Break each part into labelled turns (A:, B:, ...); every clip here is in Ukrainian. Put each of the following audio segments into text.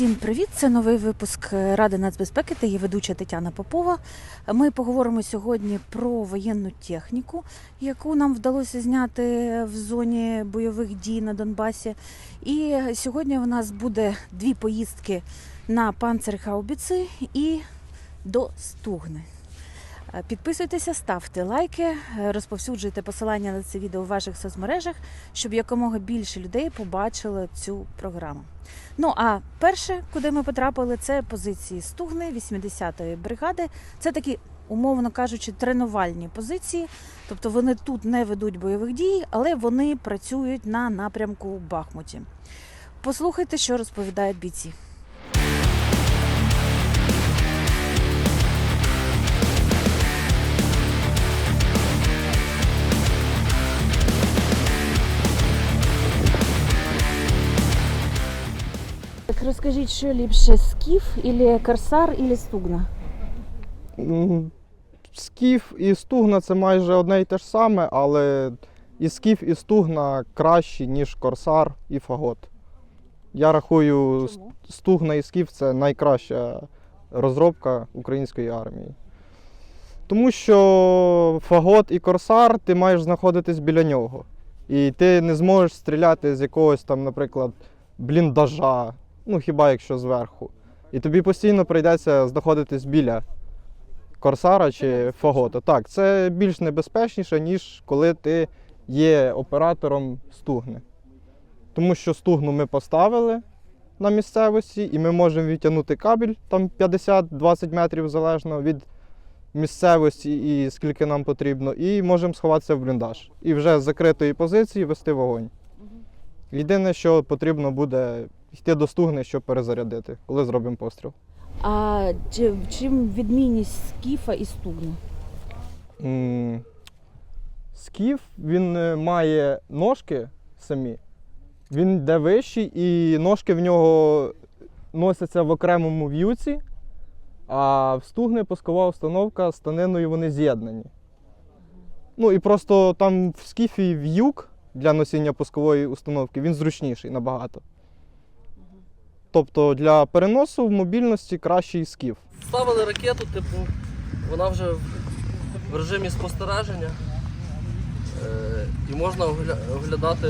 A: Всім привіт! Це новий випуск Ради нацбезпеки та її ведуча Тетяна Попова. Ми поговоримо сьогодні про воєнну техніку, яку нам вдалося зняти в зоні бойових дій на Донбасі. І сьогодні в нас буде дві поїздки на панцерхаубіци і до Стугни. Підписуйтеся, ставте лайки, е, розповсюджуйте посилання на це відео в ваших соцмережах, щоб якомога більше людей побачили цю програму. Ну а перше, куди ми потрапили, це позиції Стугни 80-ї бригади. Це такі, умовно кажучи, тренувальні позиції. Тобто вони тут не ведуть бойових дій, але вони працюють на напрямку Бахмуті. Послухайте, що розповідають бійці. Так розкажіть, що ліпше скіф, ілі корсар, ілі стугна?
B: Скіф і стугна це майже одне і те ж саме, але і скіф, і стугна кращі, ніж корсар і фагот. Я рахую,
A: Чому?
B: стугна і скіф це найкраща розробка української армії. Тому що фагот і корсар ти маєш знаходитись біля нього. І ти не зможеш стріляти з якогось там, наприклад, бліндажа, ну хіба якщо зверху. І тобі постійно прийдеться знаходитись біля корсара чи фагота. Так, це більш небезпечніше, ніж коли ти є оператором стугни. Тому що стугну ми поставили на місцевості, і ми можемо відтягнути кабель там 50-20 метрів залежно від місцевості і скільки нам потрібно, і можемо сховатися в бліндаж. І вже з закритої позиції вести вогонь. Єдине, що потрібно буде йти до стугни, щоб перезарядити, коли зробимо постріл.
A: А чи- чим відмінність скіфа і стугни?
B: М, Скіф він е, має ножки самі. Він йде вищий, і ножки в нього носяться в окремому в'юці, а в стугни пускова установка з станиною вони з'єднані. Ну і просто там в скіфі в'юк для носіння пускової установки він зручніший набагато. Тобто для переносу в мобільності кращий скіф.
C: Ставили ракету, типу, вона вже в режимі спостереження. Е, і можна оглядати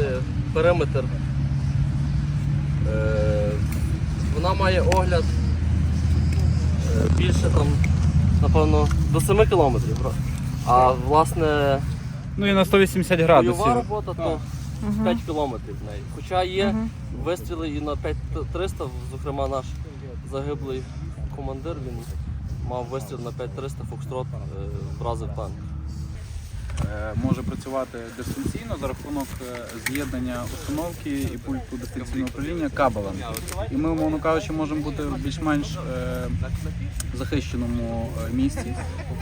C: периметр. Е, вона має огляд е, більше там, напевно, до 7 кілометрів. А власне
D: Ну і на 180
C: бойова робота то 5 кілометрів в неї. Хоча є вистріли і на 5300, зокрема наш загиблий командир, він мав вистріл на 5300 Фокстрот, е, вразив танк.
D: Е, Може працювати дистанційно за рахунок е, з'єднання установки і пульту дистанційного управління кабелем. І ми, умовно кажучи, можемо бути в більш-менш е, захищеному місці.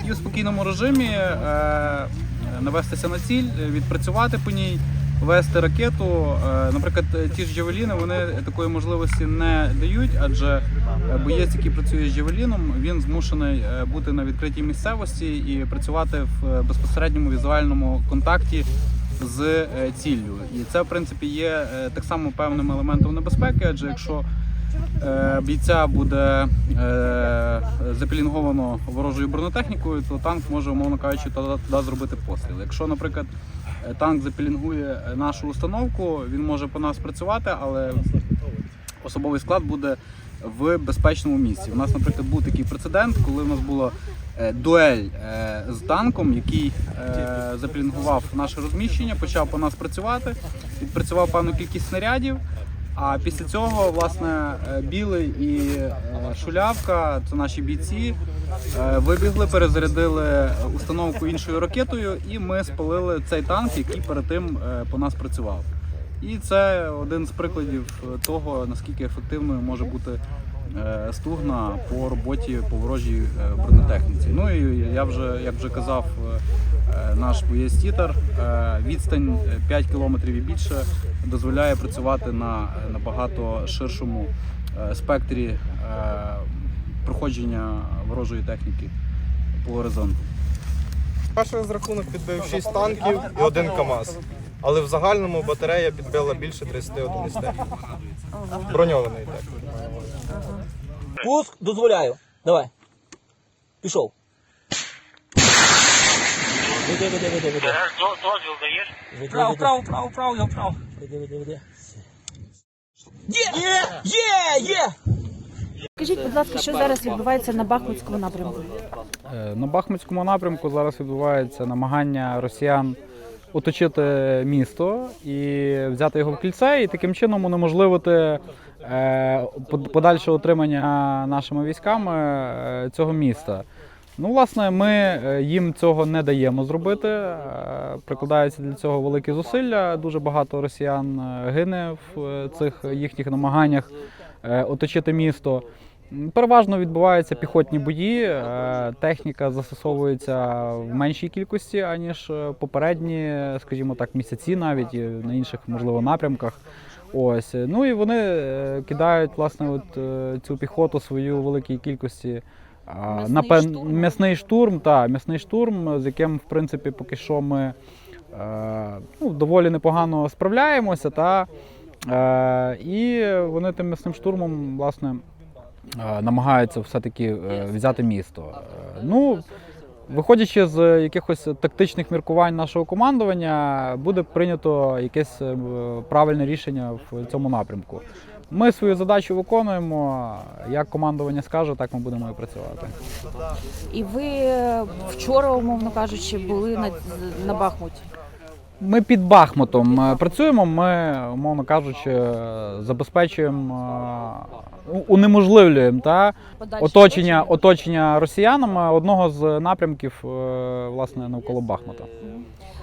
D: І в спокійному режимі е, навестися на ціль, відпрацювати по ній, вести ракету. Е, Наприклад, е, ті ж джавеліни вони такої можливості не дають, адже е, боєць, який працює з джавеліном, він змушений бути на відкритій місцевості і працювати в безпосередньому візуальному контакті з ціллю. І це, в принципі, є так само певним елементом небезпеки, адже якщо е, бійця буде е, запілінговано ворожою бронетехнікою, то танк може, умовно кажучи, туди, зробити постріл. Якщо, наприклад, танк запілінгує е, нашу установку, він може по нас працювати, але особовий склад буде в безпечному місці. У нас, наприклад, був такий прецедент, коли в нас була е, дуель е, з танком, який е, запілінгував наше розміщення, почав по нас працювати, відпрацював певну кількість снарядів. А після цього, власне, е, білий і е, шулявка, це наші бійці, е, вибігли, перезарядили установку іншою ракетою, і ми спалили цей танк, який перед тим по нас працював. І це один з прикладів того, наскільки ефективною може бути стугна по роботі по ворожій е, бронетехніці. Ну і я вже, як вже казав, е, е, наш боєць тітар, е, відстань е, 5 кілометрів і більше дозволяє працювати на е, набагато ширшому е, спектрі е, проходження ворожої техніки по горизонту.
B: Перший розрахунок підбив 6 танків і один КАМАЗ. Але в загальному батарея підбила більше 30 одиниць техніки. Броньованої техніки.
E: Пуск дозволяю. Давай. Пішов. Веди, веди, веди, веди.
F: Дозвіл даєш?
E: Веди,
F: Право,
E: веди.
F: право, право, право, я вправо.
E: Веди, веди, веди. Є! Є! Є!
A: Скажіть, будь ласка, що зараз відбувається на Бахмутському напрямку?
G: Е, На Бахмутському напрямку зараз відбувається намагання росіян оточити місто і взяти його в кільце, і таким чином унеможливити е, подальше отримання нашими військами е, цього міста. Ну, власне, ми е, їм цього не даємо зробити. Прикладаються для цього великі зусилля. Дуже багато росіян гине в цих їхніх намаганнях оточити місто. Переважно відбуваються піхотні бої. е, Техніка застосовується в меншій кількості, аніж е, попередні, скажімо так, місяці, навіть і на інших, можливо, напрямках. Ось. Ну і вони е, кидають власне от, цю піхоту свою великій кількості. а,
A: М'ясний
G: на пен-
A: штурм?
G: м'ясний штурм, та, м'ясний штурм, з яким, в принципі, поки що ми е, ну, доволі непогано справляємося. Та, е, і вони тим м'ясним штурмом, власне, намагаються все-таки е, взяти місто. Е, Ну, виходячи з якихось тактичних міркувань нашого командування, буде прийнято якесь е, правильне рішення в цьому напрямку. Ми свою задачу виконуємо. Як командування скаже, так ми будемо і працювати.
A: І ви е, вчора, умовно кажучи, були на, на Бахмуті.
G: Ми під Бахмутом е, працюємо. Ми, умовно кажучи, забезпечуємо, е, унеможливлюємо та оточення, оточення росіянами одного з напрямків е, власне навколо Бахмута.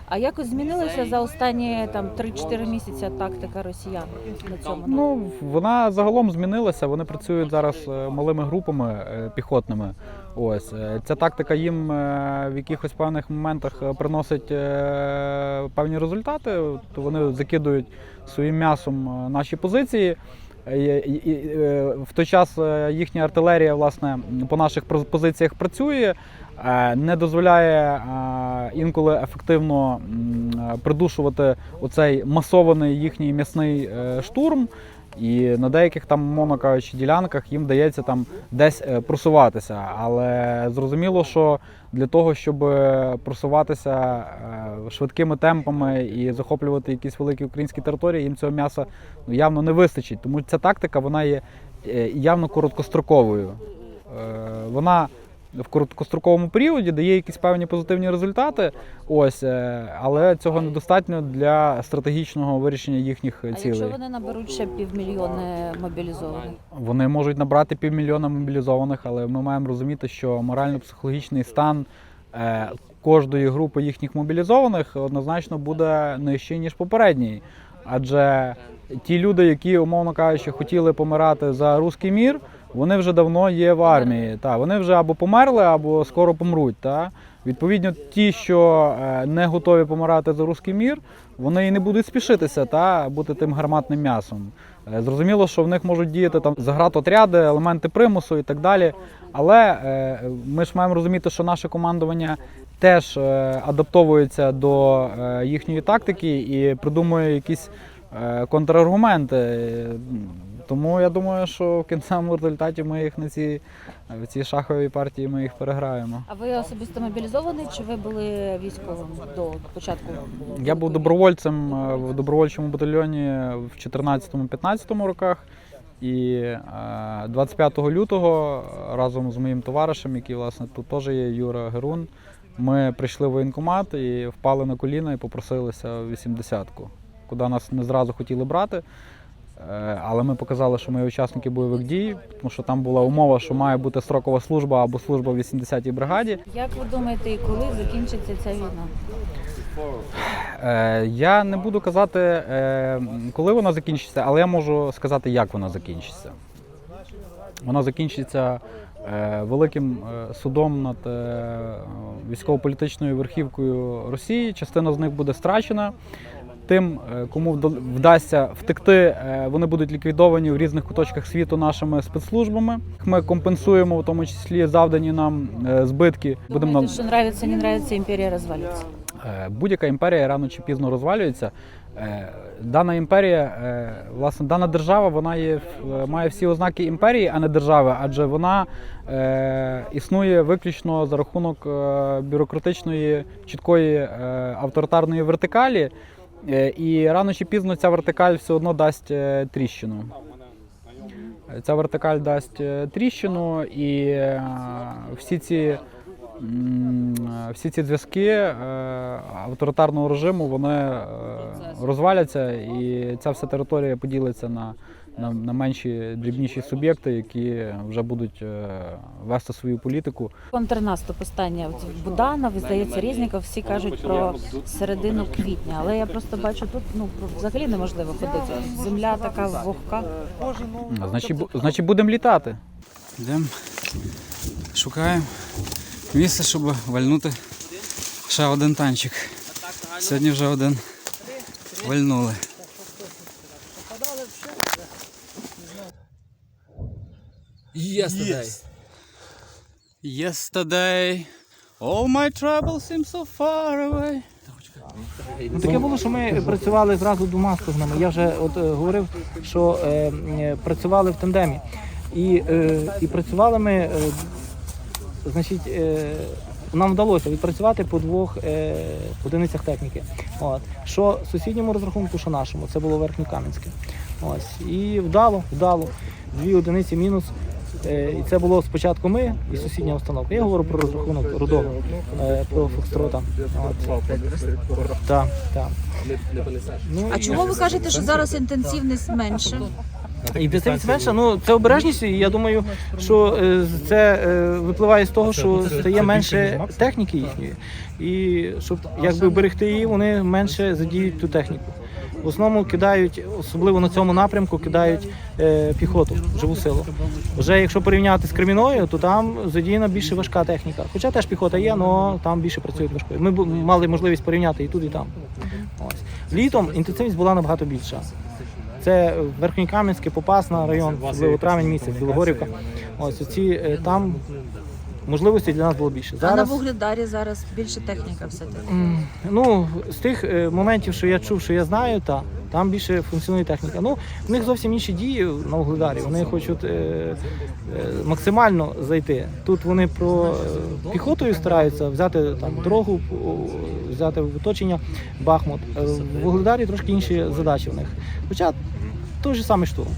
A: А якось змінилася за останні там 3-4 місяці тактика росіян на цьому?
G: Ну вона загалом змінилася. Вони працюють зараз малими групами піхотними. Ось е, ця тактика їм е, в якихось певних моментах е, приносить певні результати. То вони закидують своїм м'ясом наші позиції. В той час їхня артилерія власне по наших позиціях працює, не дозволяє інколи ефективно придушувати оцей масований їхній м'ясний штурм. І на деяких там, мовно кажучи, ділянках їм вдається там десь е, просуватися. Але зрозуміло, що для того, щоб е, просуватися е, швидкими темпами і захоплювати якісь великі українські території, їм цього м'яса ну, явно не вистачить. Тому ця тактика вона є явно короткостроковою. Вона в короткостроковому періоді дає якісь певні позитивні результати, ось, е, але цього недостатньо для стратегічного вирішення їхніх
A: А
G: цілей.
A: якщо вони наберуть ще півмільйони мобілізованих?
G: Вони можуть набрати півмільйона мобілізованих, але ми маємо розуміти, що морально-психологічний стан е, кожної групи їхніх мобілізованих однозначно буде нижчий, ніж попередній. Адже ті люди, які, умовно кажучи, хотіли помирати за руський мір, вони вже давно є в армії. Та, вони вже або померли, або скоро помруть. Та. Відповідно, ті, що е, не готові помирати за руський мір, вони і не будуть спішитися та бути тим гарматним м'ясом. Е, Зрозуміло, що в них можуть діяти там загратотряди, елементи примусу і так далі. Але е, ми ж маємо розуміти, що наше командування теж адаптовується до їхньої тактики і придумує якісь контраргументи. Е, Тому я думаю, що в кінцевому результаті ми їх на ці, в цій шаховій партії ми їх переграємо.
A: А ви особисто мобілізований чи ви були військовим до початку?
G: Я був добровольцем е, в добровольчому батальйоні в 14-15 роках. І е, 25 лютого разом з моїм товаришем, який власне тут теж є Юра Герун, ми прийшли в воєнкомат і впали на коліна і попросилися в 80-ку, куди нас не зразу хотіли брати. Е, Але ми показали, що ми учасники бойових дій, тому що там була умова, що має бути строкова служба або служба в 80-й бригаді.
A: Як ви думаєте, і коли закінчиться ця війна?
G: Е, Я не буду казати, е, коли вона закінчиться, але я можу сказати, як вона закінчиться. Вона закінчиться великим судом над військово-політичною верхівкою Росії. Частина з них буде страчена. Тим, е, кому вда- вдасться втекти, е, вони будуть ліквідовані в різних куточках світу нашими спецслужбами. Ми компенсуємо в тому числі завдані нам е, збитки. Будемо
A: Думаєте, що нравиться, не нравиться, імперія розвалюється?
G: Будь-яка імперія рано чи пізно розвалюється. Дана імперія, власне, дана держава, вона є, має всі ознаки імперії, а не держави, адже вона е, існує виключно за рахунок бюрократичної, чіткої е, авторитарної вертикалі. Е, І рано чи пізно ця вертикаль все одно дасть е, тріщину. Ця вертикаль дасть е, тріщину, і всі ці, всі ці зв'язки авторитарного режиму вони розваляться, і ця вся територія поділиться на, на, на менші дрібніші суб'єкти, які вже будуть е, вести свою політику.
A: Контрнаступ останнє от Буданов, здається, Резніков, всі кажуть про середину квітня, але я просто бачу тут ну взагалі неможливо ходити. Земля така вогка.
G: Значить, значить будемо літати.
D: Йдемо, шукаємо місце, щоб вальнути ще один танчик. Сьогодні вже один вальнули.
E: Yesterday.
D: Yesterday, all my troubles seem so far away.
E: Ну, таке було, що ми працювали зразу двома стогнами. Я вже от е, говорив, що е, е, працювали в тандемі. І, е, і працювали ми, е, значить, е, нам вдалося відпрацювати по двох е, одиницях техніки. От. Що сусідньому розрахунку, що нашому, це було Верхньокам'янське. Ось. І вдало, вдало. Дві одиниці мінус. Е, І це було спочатку ми і сусідня установка. Я говорю про розрахунок рудого, е, про Фокстрота. От. Так, так. Ну,
A: А
E: і-
A: чому ви кажете, що зараз інтенсивність менше?
E: і представність менше, ну це обережність, і я думаю, що е, це е, випливає з того, що стає менше техніки їхньої. І щоб якби берегти її, вони менше задіють ту техніку. В основному кидають, особливо на цьому напрямку, кидають е, піхоту, живу силу. Вже якщо порівняти з Креміною, то там задіяна більше важка техніка. Хоча теж піхота є, але там більше працюють важкою. Ми мали можливість порівняти і тут, і там. Ось. Літом інтенсивність була набагато більша. Це Верхньокам'янське, Попасна район, особливо травень місяць, Білогорівка. Ось оці е, там можливості для нас було більше.
A: А на
E: Зараз
A: вугледарі зараз більше техніка все таки.
E: м, ну з тих е, моментів, що я чув, що я знаю, та там більше функціонує техніка. Ну в них зовсім інші дії на вугледарі. Вони хочуть е, е, максимально зайти. Тут вони про е, піхотою стараються взяти там дорогу, о, взяти в оточення Бахмут. Е, В вугледарі трошки інші задачі в них. Хоча той же самий штурм.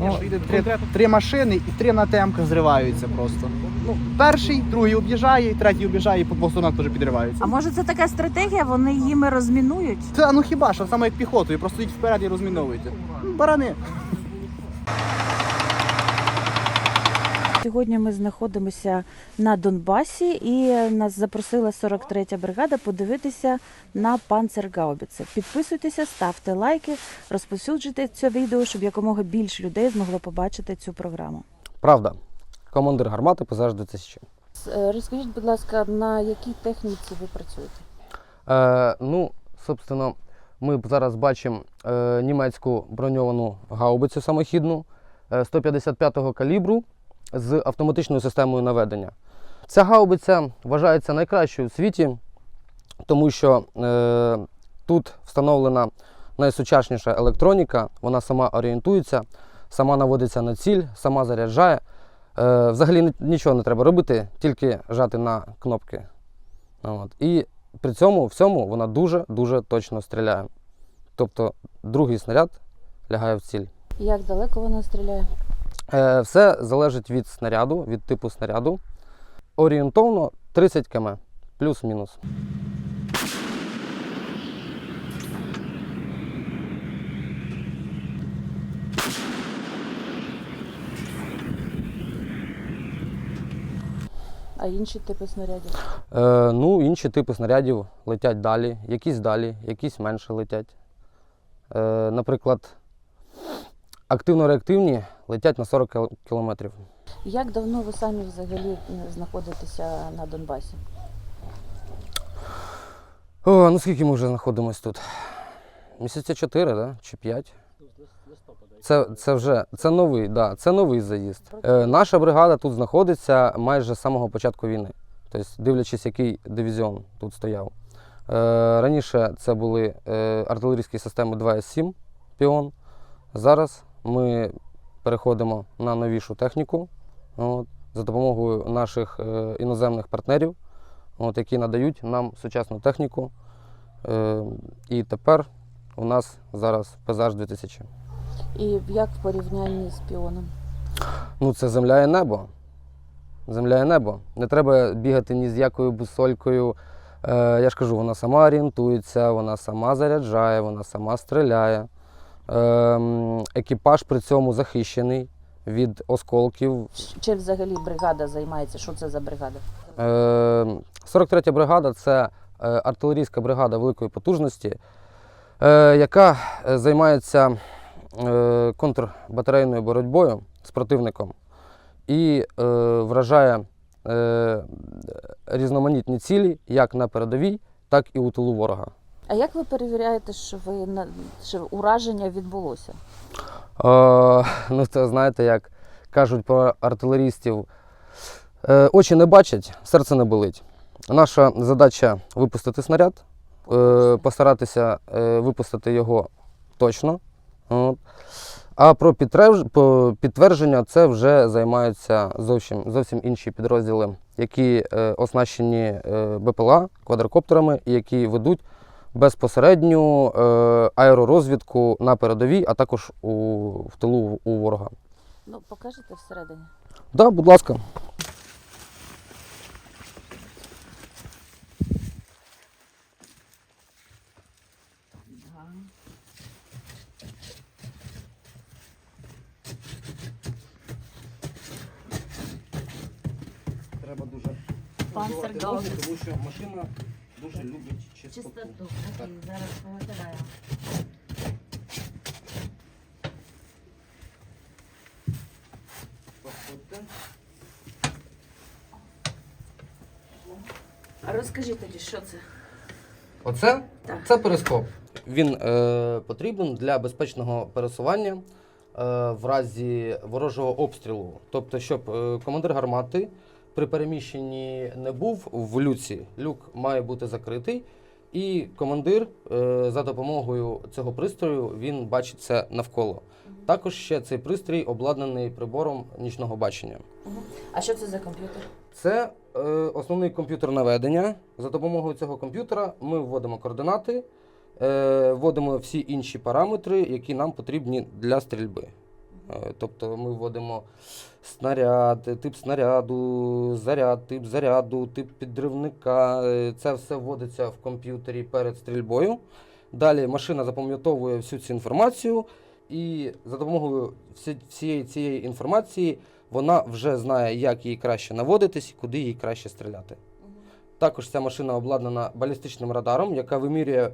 E: Ну,
H: Три, три машини і три на темках зриваються просто. Ну, перший, другий об'їжджає, третій об'їжджає, і по двох сторонах теж підриваються.
A: А може це така стратегія? Вони їми розмінують?
H: Та ну хіба що саме як піхотою, просто їх вперед і розміновуєте. Ну, Барани.
A: Сьогодні ми знаходимося на Донбасі і нас запросила 43-я бригада подивитися на панцергаубіце. Підписуйтеся, ставте лайки, розповсюджуйте це відео, щоб якомога більше людей змогло побачити цю програму.
I: Правда. Командир гармати позажду тисячі.
A: Е, Розкажіть, будь ласка, на якій техніці ви працюєте?
I: Е, ну, собственно, ми зараз бачимо е, німецьку броньовану гаубицю самохідну е, 155-го калібру з автоматичною системою наведення. Ця гаубиця вважається найкращою у світі, тому що е, тут встановлена найсучасніша електроніка, вона сама орієнтується, сама наводиться на ціль, сама заряджає. Е, взагалі нічого не треба робити, тільки жати на кнопки. От. І при цьому всьому вона дуже-дуже точно стріляє. Тобто другий снаряд лягає в ціль.
A: Як далеко вона стріляє?
I: Е, все залежить від снаряду, від типу снаряду. Орієнтовно 30 км, плюс-мінус.
A: А інші типи снарядів?
I: Е, ну, інші типи снарядів летять далі, якісь далі, якісь менше летять. Е, наприклад, активно-реактивні летять на 40 кілометрів.
A: Як давно ви самі взагалі е, знаходитеся на Донбасі?
I: О, ну скільки ми вже знаходимося тут? Місяця 4, да? чи 5? Це, це вже це новий, да, це новий заїзд. Е, наша бригада тут знаходиться майже з самого початку війни. Тобто, дивлячись, який дивізіон тут стояв. Раніше це були е, артилерійські системи 2С7 Піон. Зараз ми переходимо на новішу техніку от, за допомогою наших е, іноземних партнерів, от, які надають нам сучасну техніку. Е, і тепер у нас зараз ПЗАЖ 2000.
A: І як в порівнянні з піоном?
I: Ну, це земля і небо. Земля і небо. Не треба бігати ні з якою бусолькою. Е, я ж кажу, вона сама орієнтується, вона сама заряджає, вона сама стріляє. Е, м, екіпаж при цьому захищений від осколків.
A: Чи взагалі бригада займається? Що це за бригада?
I: Е, 43 бригада це е, артилерійська бригада великої потужності, е, яка е, займається контрбатарейною боротьбою з противником і вражає різноманітні цілі як на передовій, так і у тилу ворога.
A: А як ви перевіряєте, що ви що ураження відбулося?
I: Е, ну, це знаєте, як кажуть про артилерістів, е, очі не бачать, серце не болить. Наша задача випустити снаряд, е, постаратися е, випустити його точно. От. А про підтвердження це вже займаються зовсім, зовсім інші підрозділи, які е, оснащені е, БПЛА, квадрокоптерами, і які ведуть безпосередню е, аеророзвідку на передовій, а також у, в тилу у ворога.
A: Ну, покажете всередині.
I: Так, да, будь ласка. Треба дуже
A: Панцергаузен.
I: тому що машина дуже любить чистоту. Чистоту. Так.
A: зараз повитираю. А розкажіть тоді, що це?
I: Оце?
A: Так.
I: Це перископ. Він е, потрібен для безпечного пересування е, в разі ворожого обстрілу. Тобто, щоб е, командир гармати при переміщенні не був в люці. Люк має бути закритий, і командир е, за допомогою цього пристрою він бачить це навколо. Також ще цей пристрій обладнаний прибором нічного бачення.
A: А що це за комп'ютер?
I: Це е, основний комп'ютер наведення. За допомогою цього комп'ютера ми вводимо координати, е, вводимо всі інші параметри, які нам потрібні для стрільби. Е, тобто ми вводимо снаряд, тип снаряду, заряд, тип заряду, тип підривника. Е, Це все вводиться в комп'ютері перед стрільбою. Далі машина запам'ятовує всю цю інформацію, і за допомогою всієї цієї інформації вона вже знає, як їй краще наводитись і куди їй краще стріляти. Також ця машина обладнана балістичним радаром, яка вимірює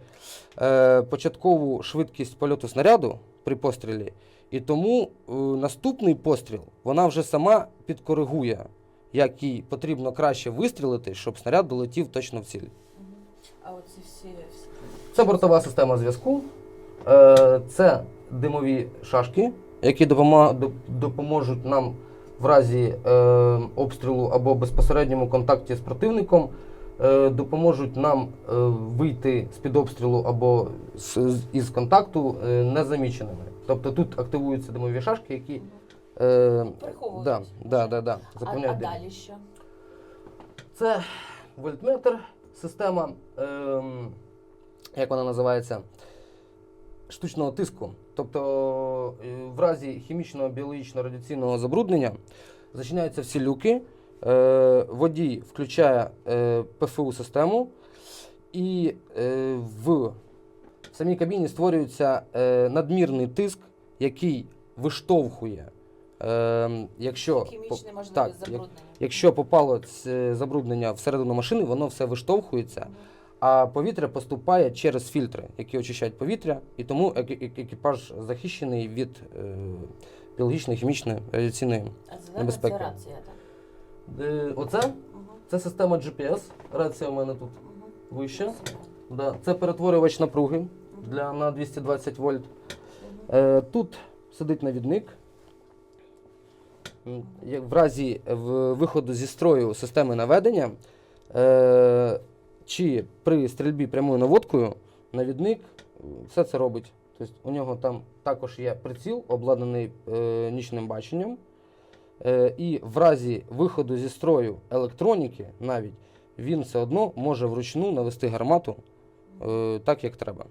I: е, початкову швидкість польоту снаряду при пострілі. І тому е, наступний постріл вона вже сама підкоригує, як їй потрібно краще вистрілити, щоб снаряд долетів точно в ціль.
A: А оці всі.
I: Це бортова система зв'язку, е, це димові шашки, які допоможуть нам в разі е, обстрілу або безпосередньому контакті з противником, допоможуть нам е, вийти з-під обстрілу або з, з- із контакту е, незаміченими. Тобто тут активуються димові шашки, які е,
A: Приховують.
I: да, да, да, да,
A: А, а далі що?
I: Це вольтметр, система, ем, як вона називається, штучного тиску. Тобто е, в разі хімічного, біологічного, радіаційного забруднення зачиняються всі люки, е, водій включає е, ПФУ систему, і е, в самій кабіні створюється е, надмірний тиск, який виштовхує. Е, якщо так, як- Якщо попало це забруднення всередину машини, воно все виштовхується, а повітря поступає через фільтри, які очищають повітря, і тому екі- екі- екіпаж захищений від е, біологічної, хімічної, радіаційної.
A: Зелена це рація, так?
I: Е, оце це система GPS. Рація у мене тут вище. Да. Це перетворювач напруги для, на 220 вольт. Е, тут сидить навідник. М, як В разі е, в- виходу зі строю системи наведення, е, чи при стрільбі прямою наводкою навідник все це робить. Тобто у нього там також є приціл, обладнаний е, нічним баченням. Е, і в разі виходу зі строю електроніки навіть він все одно може вручну навести гармату е, так, як треба.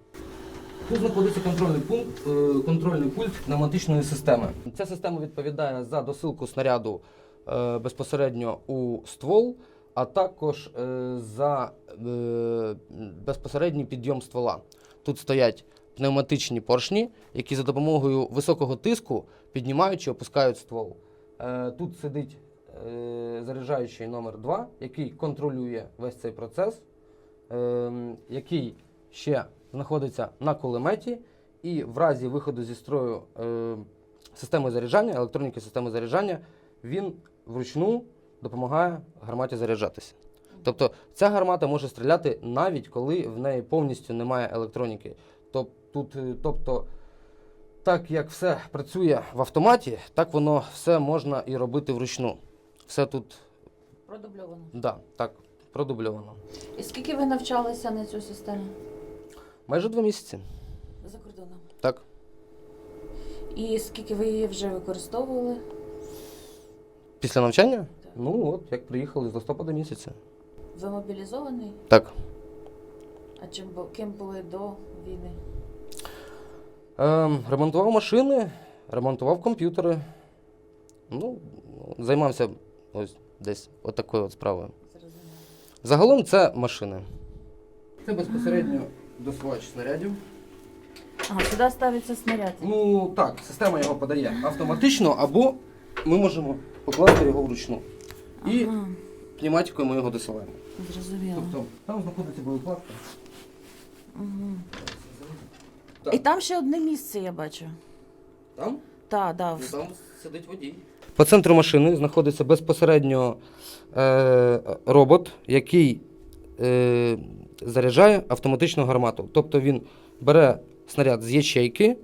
I: Тут знаходиться контрольний пункт, е, контрольний пульт пневматичної системи. Ця система відповідає за досилку снаряду безпосередньо у ствол, а також за безпосередній підйом ствола. Тут стоять пневматичні поршні, які за допомогою високого тиску піднімають чи опускають ствол. Е, Тут сидить е, заряджаючий номер 2, який контролює весь цей процес, е, який ще знаходиться на кулеметі, і в разі виходу зі строю системи заряджання, електроніки системи заряджання, він вручну допомагає гарматі заряджатися. Тобто ця гармата може стріляти навіть коли в неї повністю немає електроніки. Тоб- Тут, тобто, так як все працює в автоматі, так воно все можна і робити вручну. Все тут,
A: Продубльовано.
I: да, так, продубльовано.
A: І скільки ви навчалися на цю систему
I: Майже два місяці.
A: за кордоном?
I: Так.
A: І скільки ви її вже використовували?
I: Після навчання?
A: Так.
I: Ну от, як приїхали з листопада місяця.
A: Ви мобілізований?
I: Так.
A: А чим ким були до війни?
I: Ем, ремонтував машини, ремонтував комп'ютери. Ну, займався ось десь отакою от справою. Загалом це машини. Це безпосередньо досилач снарядів.
A: Ага, сюди ставиться снаряд.
I: Ну так, система його подає автоматично, або ми можемо покласти його вручну. І
A: Ага,
I: пневматикою ми його досилаємо.
A: зрозуміло.
I: Тобто там знаходиться боєкладка.
A: Угу.
I: Так.
A: І там ще одне місце я бачу.
I: Там?
A: Так, да,
I: Ну, там сидить водій. По центру машини знаходиться безпосередньо е, робот, який е, заряджає автоматичну гармату. Тобто він бере снаряд з ячейки,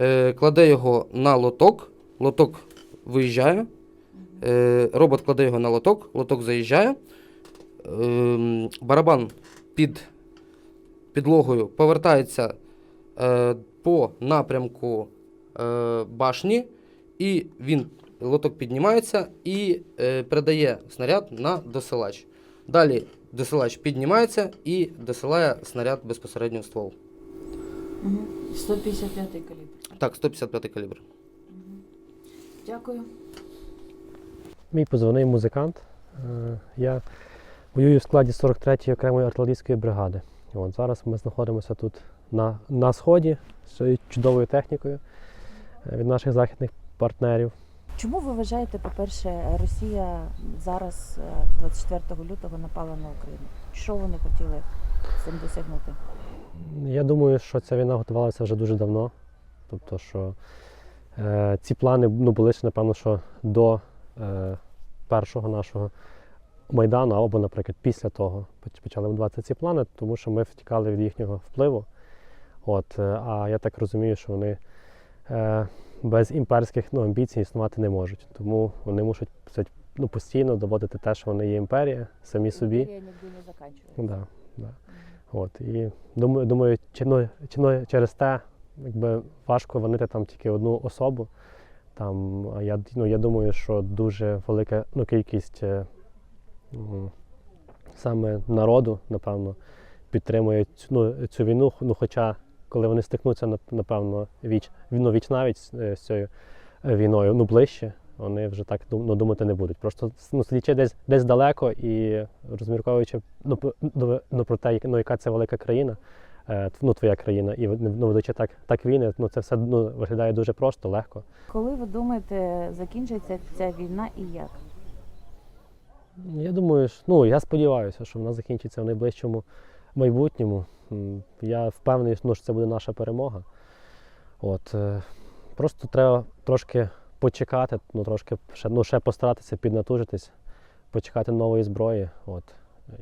I: е, кладе його на лоток, лоток виїжджає, е, робот кладе його на лоток, лоток заїжджає, е, барабан під підлогою повертається по напрямку е, башні, і він лоток піднімається і е, передає снаряд на досилач. Далі досилач піднімається і досилає снаряд безпосередньо в ствол.
A: 155 калібр.
I: Так, 155 калібр.
A: Дякую.
J: Мій позивний музикант. Е, Я воюю в складі 43-ї окремої артилерійської бригади. От, зараз ми знаходимося тут на, на сході з цією чудовою технікою е, від наших західних партнерів.
A: Чому ви вважаєте, по-перше, Росія зараз, е, 24 лютого, напала на Україну? Що вони хотіли цим досягнути?
J: Я думаю, що ця війна готувалася вже дуже давно. Тобто, що е, ці плани ну, були ще, напевно, що до е, першого нашого майдану, або, наприклад, після того почали будувати ці плани, тому що ми втікали від їхнього впливу. От, е, а я так розумію, що вони е, без імперських ну, амбіцій існувати не можуть. Тому вони мусять ну, постійно доводити те, що вони є імперія, самі собі.
A: Імперія не.
J: Да, да. От, і думаю, думаю чи, ну, чи, ну, через те якби, важко винити там тільки одну особу. Там, я, ну, я думаю, що дуже велика ну, кількість е, м, саме народу, напевно, підтримує цю, ну, цю війну. Ну, хоча, коли вони стикнуться, нап- напевно, віч, ну, віч навіть е, з цією е, війною, ну, ближче, вони вже так ну, думати не будуть. Просто ну, сидячи десь, десь далеко і розмірковуючи ну, про- ну, ну, про те, ну, яка це велика країна, е, ну, твоя країна, і ну, ведучи так, так війни, ну, це все ну, виглядає дуже просто, легко.
A: Коли ви думаєте, закінчиться ця війна і як?
J: Я думаю, що- ну, я сподіваюся, що вона закінчиться в найближчому майбутньому. Я впевнений, ну, що це буде наша перемога. От, е, просто треба трошки почекати, ну, трошки ще, ну, ще постаратися піднатужитись, почекати нової зброї от,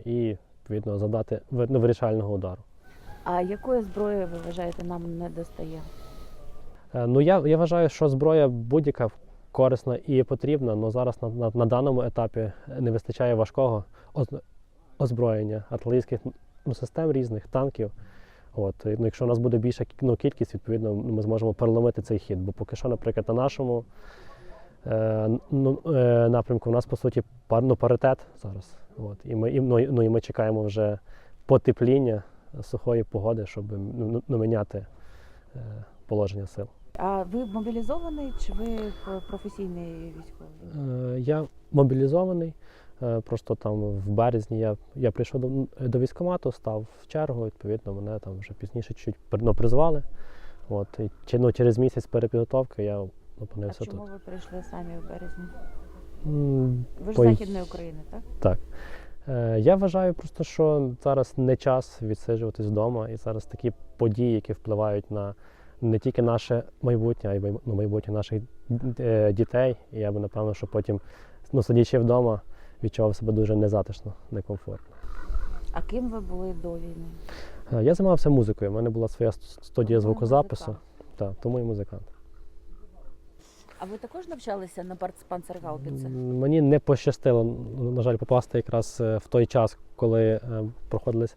J: і, відповідно, завдати ну, вирішального удару.
A: А якої зброї ви вважаєте нам не достає?
J: Е, Ну, я, я вважаю, що зброя будь-яка корисна і потрібна, але зараз на, на, на даному етапі не вистачає важкого озброєння, артилерійських ну, систем різних, танків. От, ну, якщо у нас буде більша ну, кількість, відповідно, ми зможемо переломити цей хід. Бо поки що, наприклад, на нашому е, ну, е, напрямку у нас по суті пар, ну, паритет зараз. От, і, ми, і, ну, і- ну, і ми чекаємо вже потепління сухої погоди, щоб ну, ну, міняти е, положення сил.
A: А ви мобілізований чи ви п- професійний військовий?
J: Е, Я мобілізований. Е, Просто там в березні я, я прийшов до, до військкомату, став в чергу, відповідно, мене там вже пізніше чуть ну, призвали. От, і, чи- ну, через місяць перепідготовки я
A: А
J: опинився
A: чому
J: тут.
A: ви прийшли самі в березні? Ви ж
J: Ой.
A: Західної України, так?
J: Так. Е, Я вважаю просто, що зараз не час відсиджуватись вдома, і зараз такі події, які впливають на не тільки наше майбутнє, а й ну, майбутнє наших е, дітей. І я би напевно, що потім, ну, сидячи вдома, відчував себе дуже незатишно, некомфортно.
A: А ким ви були до війни?
J: Е, Я займався музикою. У мене була своя студія звукозапису. Так, тому і музикант.
A: А ви також навчалися на панцергаубіці?
J: Мені не пощастило, на жаль, попасти якраз е, в той час, коли е, проходились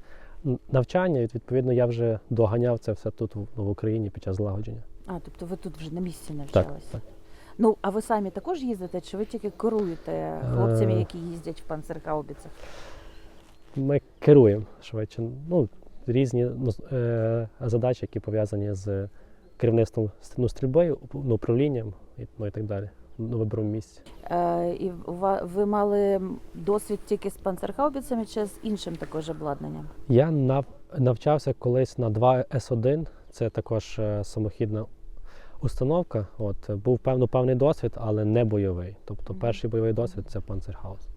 J: навчання. І, відповідно, я вже доганяв це все тут в Україні під час злагодження.
A: А, тобто ви тут вже на місці
J: Так,
A: навчалися?
J: так.
A: Ну, а ви самі також їздите, чи ви тільки керуєте хлопцями,
J: Е.
A: які їздять в панцергаубіцях?
J: Ми керуємо швидше. Ну, різні ну, е, задачі, які пов'язані з керівництвом ну, стрільбою, ну, управлінням і, ну, і так далі. На вибором місць.
A: Е, і ва- ви мали досвід тільки з панцергаубіцями чи з іншим також обладнанням?
J: Я нав, навчався колись на 2 С1, це також е, самохідна установка. От, був певно, певний досвід, але не бойовий. Тобто перший бойовий досвід це Panzerhaus.